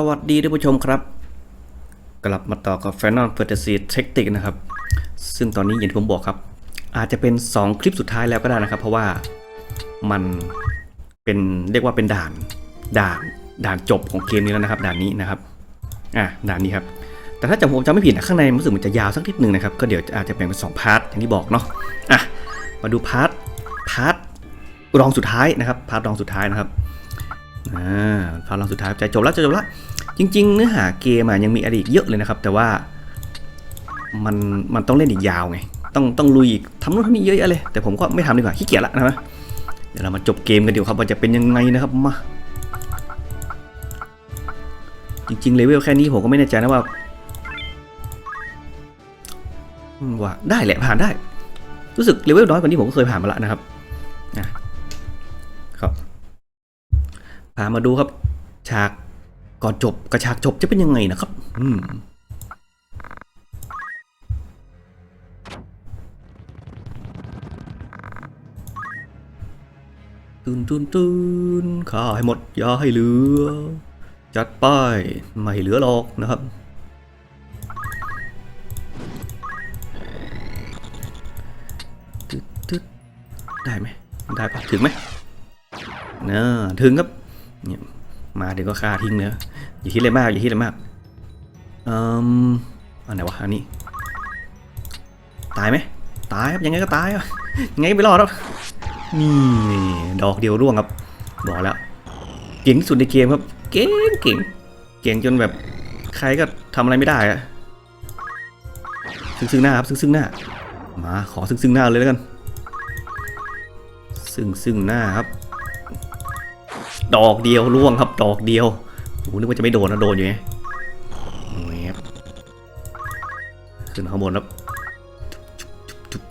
สวัสดีท่านผู้ชมครับ กลับมาต่อกับ Final Fantasy Tactics นะครับ ซึ่งตอนนี้อย่างที่ผมบอกครับ อาจจะเป็น 2 คลิปสุดท้ายแล้วก็ได้นะครับ เพราะว่ามันเป็นเรียกว่าเป็นด่านด่านด่านจบของเกมนี้แล้วนะครับ ด่านนี้นะครับอะด่านนี้ครับ แต่ถ้าจำผมจำไม่ผิดนะข้างในมันรู้สึกมันจะยาวสักนิดนึงนะครับก็เดี๋ยวอาจจะแบ่งเป็นสองพาร์ทอย่างที่บอกเนาะอะมาดูพาร์ทพาร์ทรองสุดท้ายนะครับพาร์ทรองสุดท้ายนะครับ อ่าพาร์ทรองสุดท้ายจะจบแล้วจะจบแล้วจริง ๆ เนื้อหาเกมอะยังมีอะไรอีกเยอะเลยนะครับ แต่ว่ามันมันต้องเล่นอีกยาวไง ต้องต้องลุยอีกทำนู่นทำนี่เยอะแยะเลย แต่ผมก็ไม่ทำดีกว่าขี้เกียจละนะครับเดี๋ยวเรามาจบเกมกันดีกว่าครับว่าจะเป็นยังไงนะครับมาจริงๆเลเวลแค่นี้ผมก็ไม่แน่ใจนะว่าว่าได้แหละผ่านได้ รู้สึกเลเวลน้อยกว่านี้ผมก็เคยผ่านมาแล้วนะครับนะครับ พามาดูครับ ฉากก่อนจบกับฉากจบจะเป็นยังไงนะครับ อืมตุนตุนตุนข้าให้หมดอย่าให้เหลือ จัดป้ายไม่เหลือหรอกนะครับ ตึ๊ดตึ๊ดได้ไหม ได้ปะถึงไหมเนอะถึงครับ เนี่ยมาเดี๋ยวก็ฆ่าทิ้งเนอะออย่าคิดอะไรมากอย่าคิดอะไรมากอืมอันไหนวะอันนี้ ตายไหมตายครับยังไงก็ตายอะยังไงก็ไม่รอดครับนี่ดอกเดียวร่วงครับบอกแล้วเก่งที่สุดในเกมครับ เก่งเก่งเก่งจนแบบใครก็ทำอะไรไม่ได้อะซึ่งซึ่งหน้าครับซึ่งซึ่งหน้า มาขอซึ่งซึ่งหน้าเลยแล้วกัน ซึ่งซึ่งหน้าครับ ดอกเดียวร่วงครับ ดอกเดียวโอ้โหนึกว่าจะไม่โดนนะโดนอยู่ไงขึ้นมาข้างบนครับ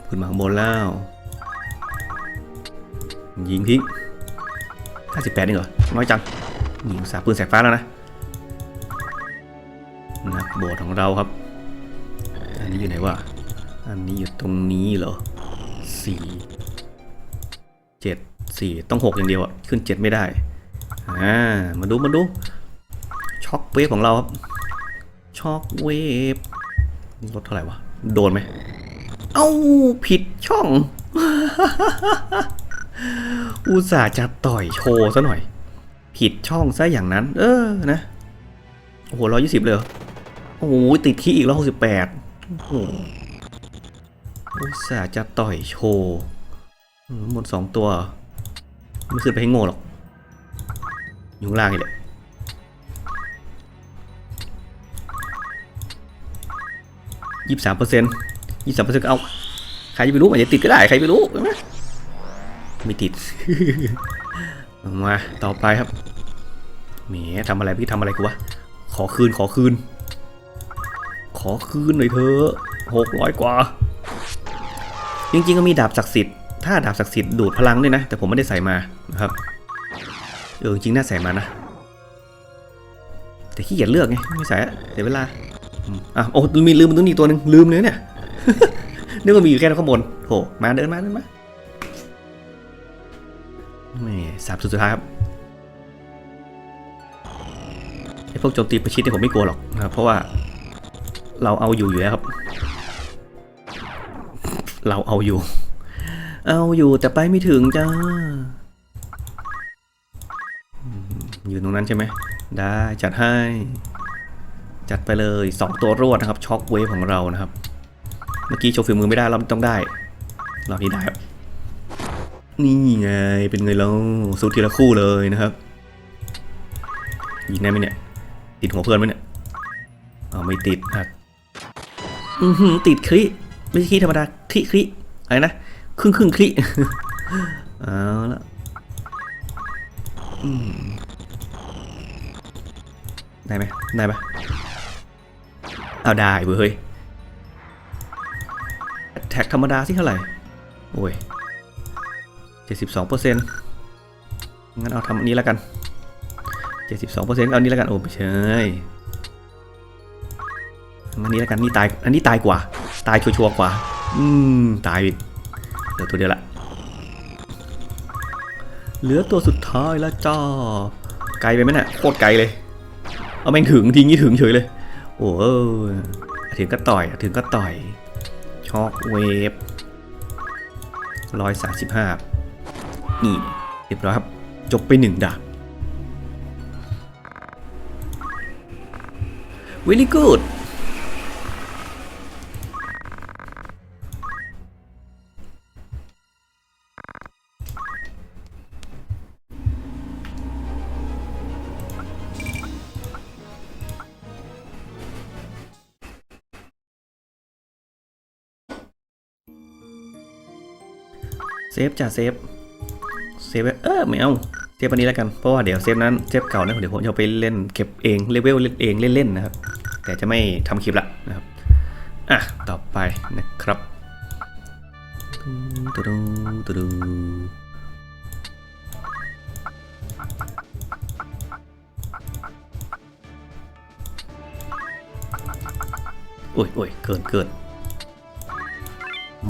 ขึ้นมาข้างบนแล้ว ยิงทิ้ง58นี่เหรอ น้อยจัง ยิงสาปืนแสกฟ้าแล้วนะนักโบสถ์ของเราครับ อันนี้อยู่ไหนวะ อันนี้อยู่ตรงนี้เหรอสี่เจ็ดสี่ต้องหกอย่างเดียวอะขึ้นเจ็ดไม่ได้ อ่ามาดูมาดูช็อคเวฟของเราครับช็อคเวฟลดเท่าไหร่วะ โดนไหม เอ้า ผิดช่อง อุตส่าห์จะต่อยโชว์ซะหน่อย ผิดช่องซะอย่างนั้น เออนะ โอ้โหร้อยยี่สิบเลย โอ้โห ติดขี้อีกร้อยหกสิบแปดโอ้โหอุตส่าห์จะต่อยโชว์หมดสองตัว ไม่ขึ้นไปให้โง่หรอก อยู่ข้างล่างนี่แหละยี่สามเปอร์เซ็นต์ยี่สามเปอร์เซ็นต์เอาใครจะไปรู้อาจจะติดก็ได้ใครไม่รู้ใช่ไหมไม่ติด มาต่อไปครับแหมทำอะไรพี่ทำอะไรกูวะขอคืนขอคืน ขอคืนหน่อยเถอะหกร้อยกว่า จริงๆก็มีดาบศักดิ์สิทธิ์ถ้าดาบศักดิ์สิทธิ์ดูดพลังด้วยนะ แต่ผมไม่ได้ใส่มานะครับ เออจริงน่าใส่มานะ แต่ขี้เกียจเลือกไงไม่ใส่เสียเวลาอะโอ้มีลืมตัวนี้ตัวหนึ่งลืมเลยเนี่ยนึกว่ามีอยู่แค่ข้างบนโหมาเดินมาเดินมาแม่สามสุดสุดท้ายครับไอ้พวกโจมตีประชิดเนี่ยผมไม่กลัวหรอกนะเพราะว่าเราเอาอยู่อยู่แล้วครับ เราเอาอยู่ เอาอยู่แต่ไปไม่ถึงจ้า อยู่ตรงนั้นใช่ไหม ได้จัดให้ จัดไปเลยสองตัวรวดนะครับช็อคเวฟของเรานะครับ เมื่อกี้โชว์ฝีมือไม่ได้เราต้องได้เรานี้ได้ครับนี่ไงเป็นไงเราสู้ทีละคู่เลยนะครับยิงได้ไหมเนี่ย ติดหัวเพื่อนไหมเนี่ยเอาไม่ติดอะอือหือติดคลิไม่ใช่คลิธรรมดาคลิคลิอะไรนะครึ่งครึ่งคลิเอาละอืม ได้ไหมได้ปะเอาได้เว้ยเฮ้ยแท็กธรรมดาที่เท่าไหร่ โอ้ยเจ็ดสิบสองเปอร์เซ็นต์งั้นเอาทำอันนี้แล้วกันเจ็ดสิบสองเปอร์เซ็นต์เอาอันนี้แล้วกัน โอ้ไม่ใช่อันนี้แล้วกัน นี่ตาย อันนี้ตายกว่า ตายชัวร์กว่า อืม ตายอีกเหลือตัวเดียวละ เหลือตัวสุดท้ายแล้วจ้า ไกลไปไหมเนี่ยโคตรไกลเลย เอาแม่งถึงทีงี้ถึงเฉยเลย โอ้ถึงก็ต่อยถึงก็ต่อยช็อกเวฟร้อยสามสิบห้านี่เรียบร้อยครับ จบไปหนึ่งดาบ very good เซฟจ้ะเซฟเซฟเออไม่เอาเซฟอันนี้แล้วกันเพราะว่าเดี๋ยวเซฟนั้นเซฟเก่านะเดี๋ยวผมจะไปเล่นเก็บเองเลเวลเล่นเองเล่นๆนะครับ แต่จะไม่ทำคลิปละนะครับอะต่อไปนะครับตูดูตูดูโอ้ยโอ้ยเกินเกิน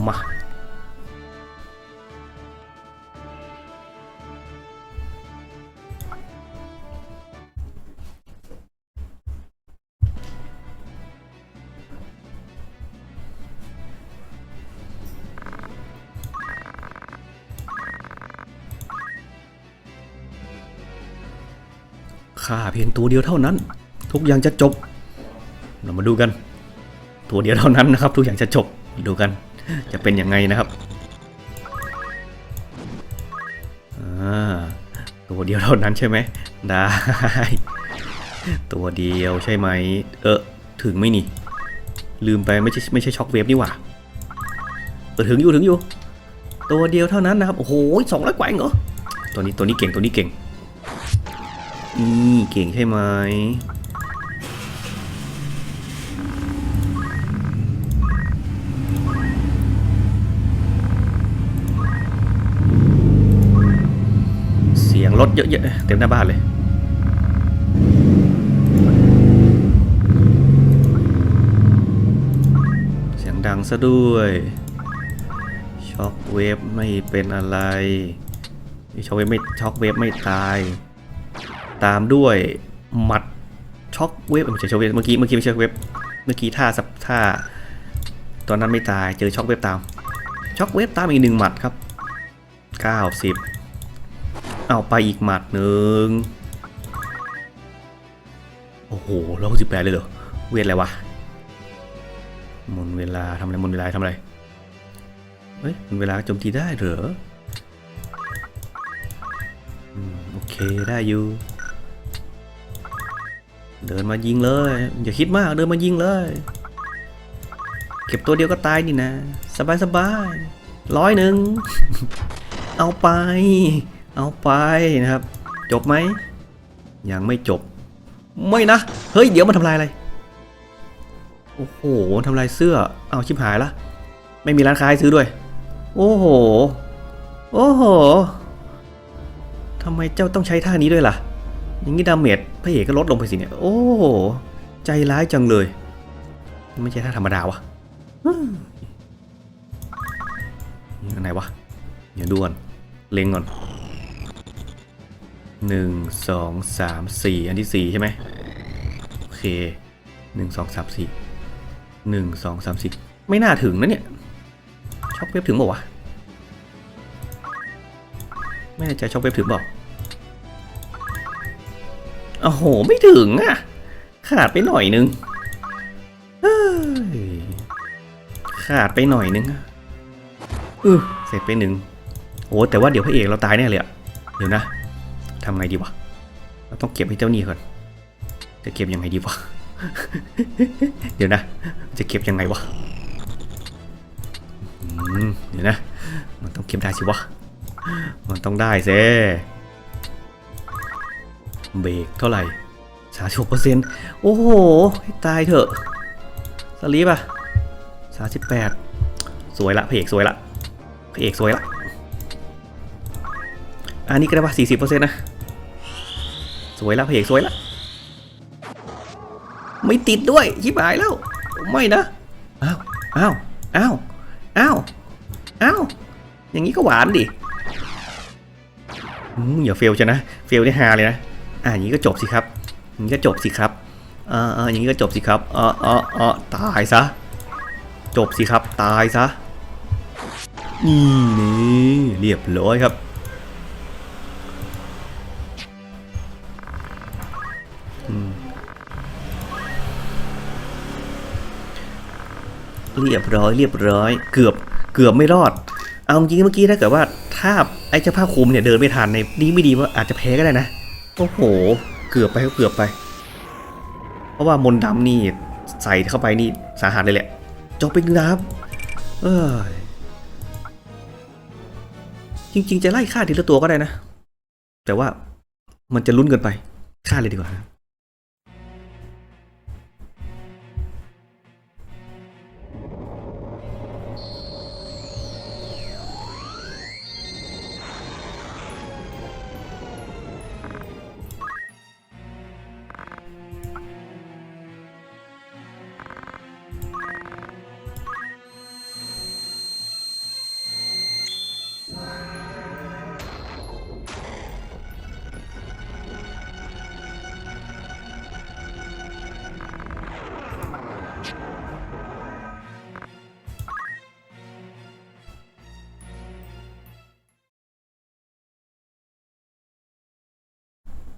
มา ค่าเพียงตัวเดียวเท่านั้น ทุกอย่างจะจบ เรามาดูกัน ตัวเดียวเท่านั้นนะครับ ทุกอย่างจะจบดูกัน จะเป็นยังไงนะครับตัวเดียวเท่านั้นใช่ไหมได้ ตัวเดียวใช่ไหม เออถึงไม่นี่ ลืมไปไม่ใช่ไม่ใช่ช็อคเวฟนี่หว่าเออถึงอยู่ถึงอยู่ ตัวเดียวเท่านั้นนะครับ โอ้โหสองร้อยกว่าเองเหรอตัวนี้ตัวนี้เก่งตัวนี้เก่ง นี่เก่งใช่ไหมเสียงรถเยอะๆเต็มหน้าบ้านเลยเสียงดังซะด้วย ช็อคเวฟไม่เป็นอะไร ช็อคเวฟไม่ช็อคเวฟไม่ตาย ตามด้วยหมัดช็อกเวฟไม่ใช่ช็อกเวฟเมื่อกี้เมื่อกี้ไม่ใช่ช็อกเวฟเมื่อกี้ท่าสับท่า ตอนนั้นไม่ตายเจอช็อกเวฟตามช็อกเวฟตามอีกหนึ่งหมัดครับ 90 เอาไปอีกหมัดหนึ่งโอ้โหร้อยสิบแปดเลยเหรอเวทอะไรวะหมดเวลาทำอะไรหมดเวลาทำอะไรเฮ้ยหมดเวลาโจมตีได้เหรอโอเคได้อยู่ เดินมายิงเลย อย่าคิดมากเดินมายิงเลย เก็บตัวเดียวก็ตายนี่นะ สบายสบายร้อยหนึ่ง เอาไป เอาไปนะครับ จบไหม ยังไม่จบ ไม่นะ เฮ้ย เดี๋ยวมันทำลายอะไร โอ้โหทำลายเสื้อ เอาชิบหายละ ไม่มีร้านค้าให้ซื้อด้วย โอ้โห โอ้โหทำไมเจ้าต้องใช้ท่านี้ด้วยล่ะ อย่างนี้ดาเมจพระเอกก็ลดลงไปสิเนี่ย โอ้ ใจร้ายจังเลย ไม่ใช่ท่าธรรมดาวะอืมนี่อันไหนวะ เดี๋ยวดูก่อน เล็งก่อนหนึ่งสองสามสี่อันที่สี่ใช่ไหมโอเคหนึ่งสองสามสี่หนึ่งสองสามสี่ไม่น่าถึงนะเนี่ยช็อปเว็บถึงบอกวะไม่แน่ใจช็อปเว็บถึงบอก โอ้โห ไม่ถึงอะ ขาดไปหน่อยนึงเฮ้ยขาดไปหน่อยนึงอะอือเสร็จไปหนึ่งโอ้แต่ว่าเดี๋ยวพระเอกเราตายแน่เลยอะเดี๋ยวนะทำไงดีวะ เราต้องเก็บให้เจ้าหนี้ก่อน จะเก็บยังไงดีวะ เดี๋ยวนะ จะเก็บยังไงวะเดี๋ยวนะ มันต้องเก็บได้สิวะ มันต้องได้เซ เบรกเท่าไหร่สามสิบหกเปอร์เซ็นต์โอ้โห ตายเถอะ สลีปอะสามสิบแปดสวยละพเอกสวยละพเอกสวยละ อันนี้ก็ได้ว่าสี่สิบเปอร์เซ็นต์นะ สวยละพเอกสวยละ ไม่ติดด้วยชิบหายแล้ว ไม่นะ อ้าว อ้าว อ้าว อ้าว อ้าว อย่างนี้ก็หวานดิอืมอย่าเฟลชนะ เฟลได้ฮาเลยนะ อ่าอย่างนี้ก็จบสิครับอย่างนี้ก็จบสิครับอ่าอ่าอย่างนี้ก็จบสิครับอ่าอ่าอ่าตายซะ จบสิครับ ตายซะ นี่นี่เรียบร้อยครับเรียบร้อยเรียบร้อยเกือบเกือบไม่รอด เอาจริงเมื่อกี้ถ้าเกิดว่าถ้าไอ้เจ้าผ้าคลุมเนี่ยเดินไม่ทันในดีไม่ดีว่าอาจจะแพ้ก็ได้นะ โอ้โห เกือบไปเกือบไป เพราะว่ามนดำนี่ใส่เข้าไปนี่สาหัสเลยแหละจอปิงน้ำเออจริง ๆ จะไล่ฆ่าทีละตัวก็ได้นะ แต่ว่ามันจะลุ้นเกินไปฆ่าเลยดีกว่านะ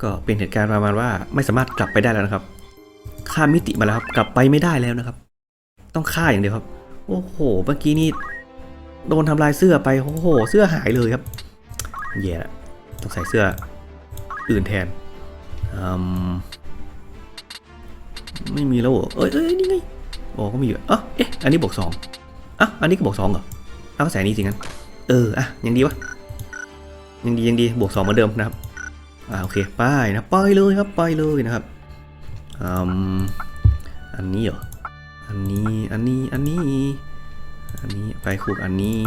ก็เป็นเหตุการณ์ประมาณว่าไม่สามารถกลับไปได้แล้วนะครับข้ามมิติมาแล้วครับ กลับไปไม่ได้แล้วนะครับ ต้องฆ่าอย่างเดียวครับ โอ้โห เมื่อกี้นี่โดนทำลายเสื้อไปโอ้โห เสื้อหายเลยครับแย่ละต้องใส่เสื้ออื่นแทนอืมไม่มีแล้วเหรอเอ้ยเอ้ยนี่ไงโอ๋อก็มีอยู่อ๋อเอ๊ะอันนี้บวกสองอะอันนี้ก็บวกสองเหรอเอาใส่นนี้สิงั้นเอออะยังดีวะยังดียังดีบวกสองเหมือนเดิมนะครับ อ่าโอเคไปนะไปเลยครับไปเลยนะครับอืมอันนี้เหรออันนี้อันนี้อันนี้ อันนี้ไปคูกอันนี้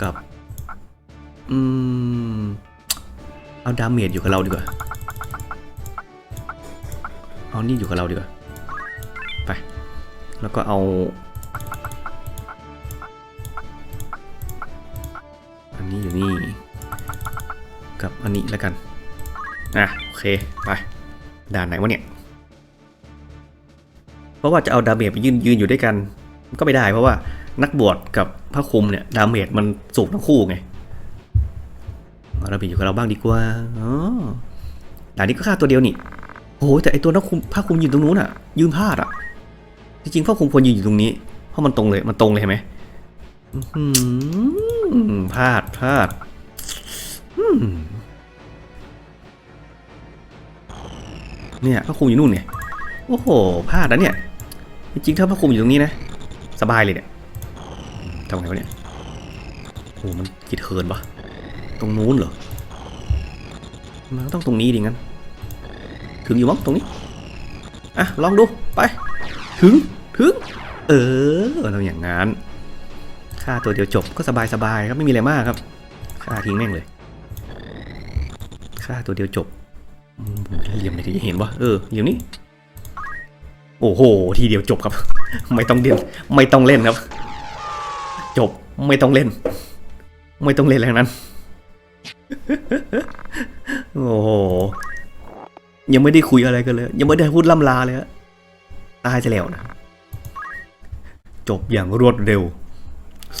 กับอืมเอาดาเมจอยู่กับเราดีกว่าเอานี่อยู่กับเราดีกว่าไป แล้วก็เอา นนี้แล้วกันอะโอเคไปด่านไหนวะเนี่ย เพราะว่าจะเอาดาเมจไปยืนยืนอยู่ด้วยกัน ก็ไม่ได้เพราะว่านักบวชกับพระคุมเนี่ยดาเมจมันสูงทั้งคู่ไงเอาดาเมจอยู่กับเราบ้างดีกว่าอ๋อด่านนี้ก็ฆ่าตัวเดียวนี่โอ้โหแต่ไอตัวนักคุมพระคุมยืนตรงนู้นอะ ยืนพลาดอะ จริงๆพระคุมควรยืนอยู่ตรงนี้เพราะมันตรงเลยมันตรงเลยเห็นไหมพลาดพลาดอืม เนี่ยพระครูอยู่นู่นเนี่ยโอ้โหพลาดนะเนี่ยจริงๆถ้าพระครูอยู่ตรงนี้นะ สบายเลยเนี่ยทำไงวะเนี่ยโอ้มันกิดเฮินปะตรงนู้นเหรอมันต้องตรงนี้ดิงั้น ถึงอยู่มั้งตรงนี้อะลองดูไป ถึงถึง เออเราอย่างงั้นฆ่าตัวเดียวจบก็สบายๆครับไม่มีอะไรมากครับฆ่าทิ้งแม่งเลยฆ่าตัวเดียวจบ เหลี่ยมไหนที่จะเห็นวะเออเหลี่ยมนี้ โอ้โห ทีเดียวจบครับ ไม่ต้องเล่น ไม่ต้องเล่นครับ จบไม่ต้องเล่น ไม่ต้องเล่นแล้วนั้น โอ้โหยังไม่ได้คุยอะไรกันเลย ยังไม่ได้พูดล่ำลาเลยฮะตายจะแล้วนะ จบอย่างรวดเร็ว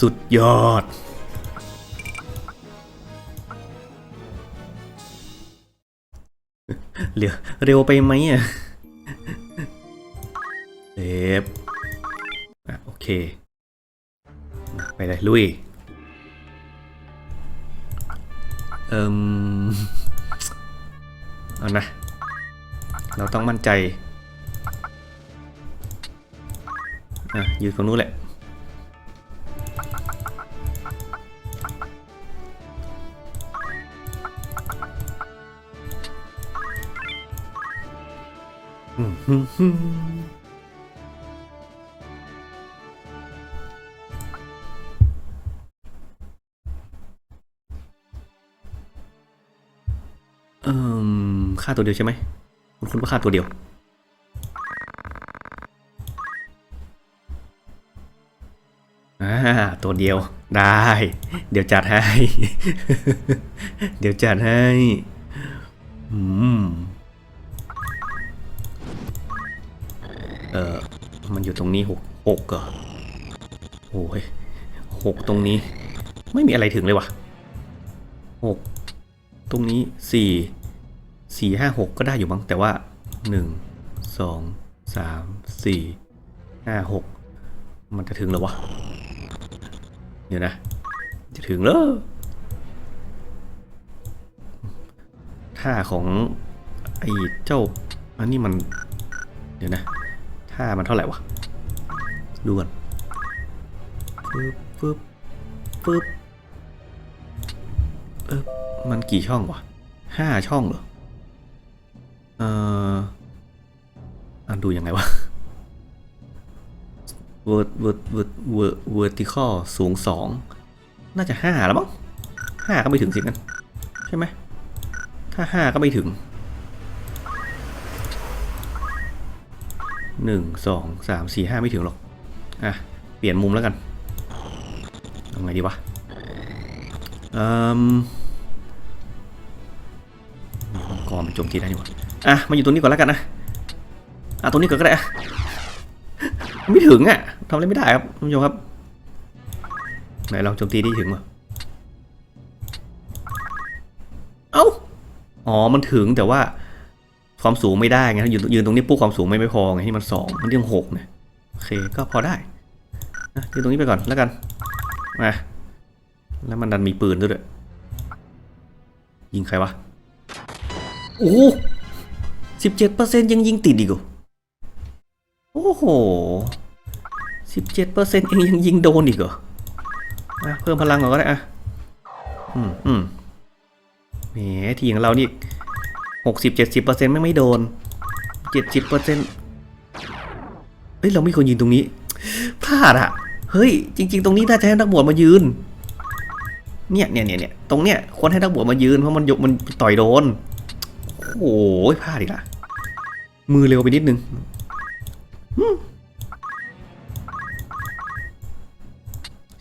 สุดยอด เหลือเร็วไปไหมอะเซฟอะโอเค ไปเลยลุย เอิมเอานะ เราต้องมั่นใจ อะ ยืนตรงนู้นแหละ เอ่มค่าตัวเดียวใช่ไหมคุณคุณว่าค่าตัวเดียว อ่า ตัวเดียว ได้ เดี๋ยวจัดให้ เดี๋ยวจัดให้ อืม รงนี้หกหกเหรอโอ้ยหกตรงนี้ ไม่มีอะไรถึงเลยว่ะหกตรงนี้สี่สี่ห้าหกก็ได้อยู่มั้งแต่ว่าหนึ่งสองสามสี่ห้าหกมันจะถึงหรอวะเดี๋ยวนะ จะถึงเหรอท่าของไอ้เจ้าอันนี้มัน เดี๋ยวนะท่ามันเท่าไหร่วะ ดูกันปึ๊บปึ๊บปึ๊บเออมันกี่ช่องวะห้าช่องเหรอ เอ่ออันดูยังไงวะเวิร์ดเวิร์ดเวิร์ดเวิร์ดเวิร์ติคอสูงสอง น่าจะห้าแล้วมั้งห้าก็ไม่ถึงสิกันใช่ไหม ถ้าห้าก็ไม่ถึงหนึ่งสองสามสี่ห้าไม่ถึงหรอก อะ เปลี่ยนมุมแล้วกันทำไงดีวะอืมมังกรมันโจมตีได้นี่หวะอะมาอยู่ตรงนี้ก่อนแล้วกันนะ อะตรงนี้ก่อนก็ได้อะไม่ถึงอะทำอะไรไม่ได้ครับท่านผู้ชมครับไหนลองโจมตีได้ถึงมั้เอ้าอ๋อมันถึงแต่ว่าความสูงไม่ได้ไงยืนยืนตรงนี้ปุ๊บความสูงไม่ไม่พอไงที่มันสองมันยังหกเนี่ยโอเคก็พอได้ ยืนตรงนี้ไปก่อนแล้วกันมาแล้วมันดันมีปืนด้วยยิงใครวะ โอ้สิบเจ็ดเปอร์เซ็นยังยิงติดอีกอโอ้โหสิบเจ็ดเปอร์เซ็นเองยังยิงโดนอีกเหรออะเพิ่มพลังก่อนก็ได้อะอืมอืมแหมทีของเรานี่หกสิบเจ็ดสิบเปอร์เซ็นไม่ไม่โดนเจ็ดสิบเปอร์เซ็นเฮ้ยเราไม่ควรยืนตรงนี้พลาดอะ เฮ้ย จริง ๆ ตรงนี้น่าจะให้นักบวชมายืน เนี่ยเนี่ยเนี่ยเนี่ยตรงเนี้ยควรให้นักบวชมายืนเพราะมันยกมันต่อยโดน โอ้ยพลาดอีกละมือเร็วไปนิดนึง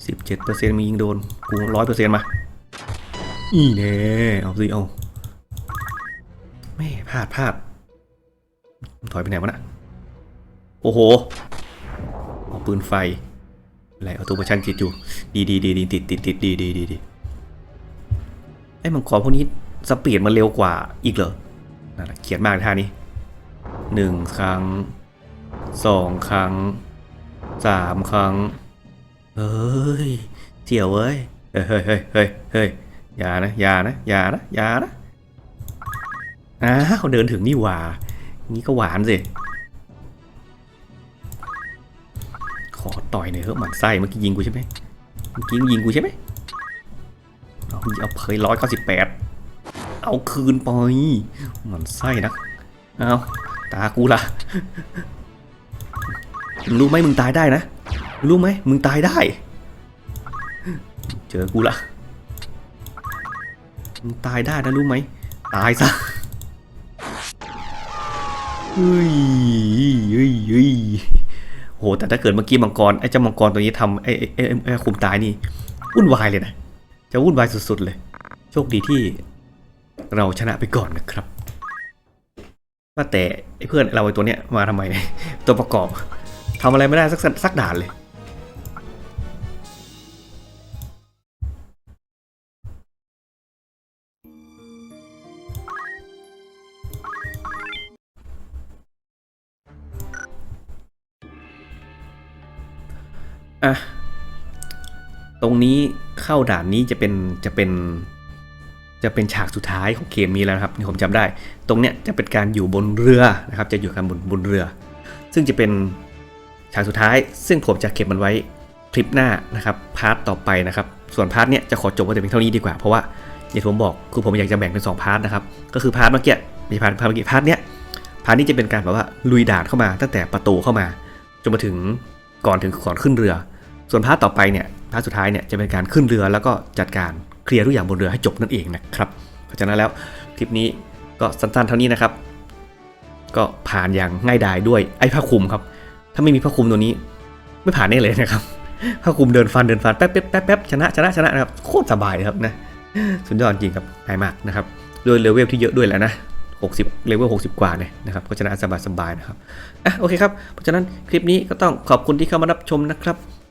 สิบเจ็ดเปอร์เซ็นต์มียิงโดน กูร้อยเปอร์เซ็นต์มา อีแน่เอาสิเอาแม่พลาดพลาด ถอยไปไหนวะนะ โอ้โห เอาปืนไฟ อะไรเอาตัวประชันจิตอยู่ ดีดีดีดีติดติดติดดีดีดีดีไอ้มังกรพวกนี้สปีดมันเร็วกว่าอีกเหรอนั่นแหละเขียนมากท่านี้หนึ่งครั้งสองครั้งสามครั้ง เฮ้ยเจียวเว้ย เฮ้ยเฮ้ยเฮ้ยเฮ้ยเฮ้ยอย่านะอย่านะอย่านะอย่านะอ้าวเดินถึงนี่หว่านี่ก็หวานสิ ขอต่อยหน่อยเถอะหมันไส้เมื่อกี้ยิงกูใช่ไหมเมื่อกี้ยิงกูใช่ไหมเอาเอาเพยร้อยเก้าสิบแปดเอาคืนไปหมันไส้นะเอาตากูละมึงรู้ไหมมึงตายได้นะมึงรู้ไหมมึงตายได้ เจอกูละมึงตายได้นะรู้ไหมตายซะเฮ้ยเฮ้ยเฮ้ย โหแต่ถ้าเกิดเมื่อกี้มังกรไอ้เจ้ามังกรตัวนี้ทำไอ้ไอ้ไอ้คุมตายนี่วุ่นวายเลยนะจะวุ่นวายสุดๆเลย โชคดีที่เราชนะไปก่อนนะครับว่าแต่ไอ้เพื่อนเราไอ้ตัวเนี้ยมาทำไม ตัวประกอบทำอะไรไม่ได้สักสักด่านเลย อะ ตรงนี้เข้าด่านนี้จะเป็นจะเป็น จะเป็นฉากสุดท้ายของเกมนี้แล้วนะครับที่ผมจำได้ ตรงเนี้ยจะเป็นการอยู่บนเรือนะครับ จะอยู่กันบนบนเรือ ซึ่งจะเป็นฉากสุดท้าย ซึ่งผมจะเก็บมันไว้คลิปหน้านะครับพาร์ทต่อไปนะครับ ส่วนพาร์ทเนี้ยจะขอจบไว้แต่เพียงเท่านี้ดีกว่าเพราะว่าอย่างที่ผมบอกคือผมอยากจะแบ่งเป็นสองพาร์ทนะครับก็คือพาร์ทเมื่อกี้มีพาร์ทพาร์ทเมื่อกี้พาร์ทเนี้ยพาร์ทนี้จะเป็นการแบบว่าลุยด่านเข้ามาตั้งแต่ประตูเข้ามา จนมาถึงก่อนถึงก่อนขึ้นเรือ ส่วนพาร์ทต่อไปเนี่ยพาร์ทสุดท้ายเนี่ยจะเป็นการขึ้นเรือแล้วก็จัดการเคลียร์ทุกอย่างบนเรือให้จบนั่นเองนะครับเพราะฉะนั้นแล้วคลิปนี้ก็สั้นๆเท่านี้นะครับ ก็ผ่านอย่างง่ายดายด้วยไอ้ผ้าคลุมครับ ถ้าไม่มีผ้าคลุมตัวนี้ ไม่ผ่านแน่เลยนะครับผ้าคลุมเดินฟันเดินฟันแป๊บแป๊บแป๊บแป๊บชนะชนะชนะนะครับโคตรสบายครับนะสุดยอดจริงครับง่ายมากนะครับด้วยเลเวลที่เยอะด้วยแหละนะ60เลเวล60 กว่าเนี่ยนะครับก็ชนะสบายสบายนะครับอะโอเคครับเพราะฉะนั้นคลิปนี้ก็ต้องขอบคุณที่เข้ามารับชมนะครับ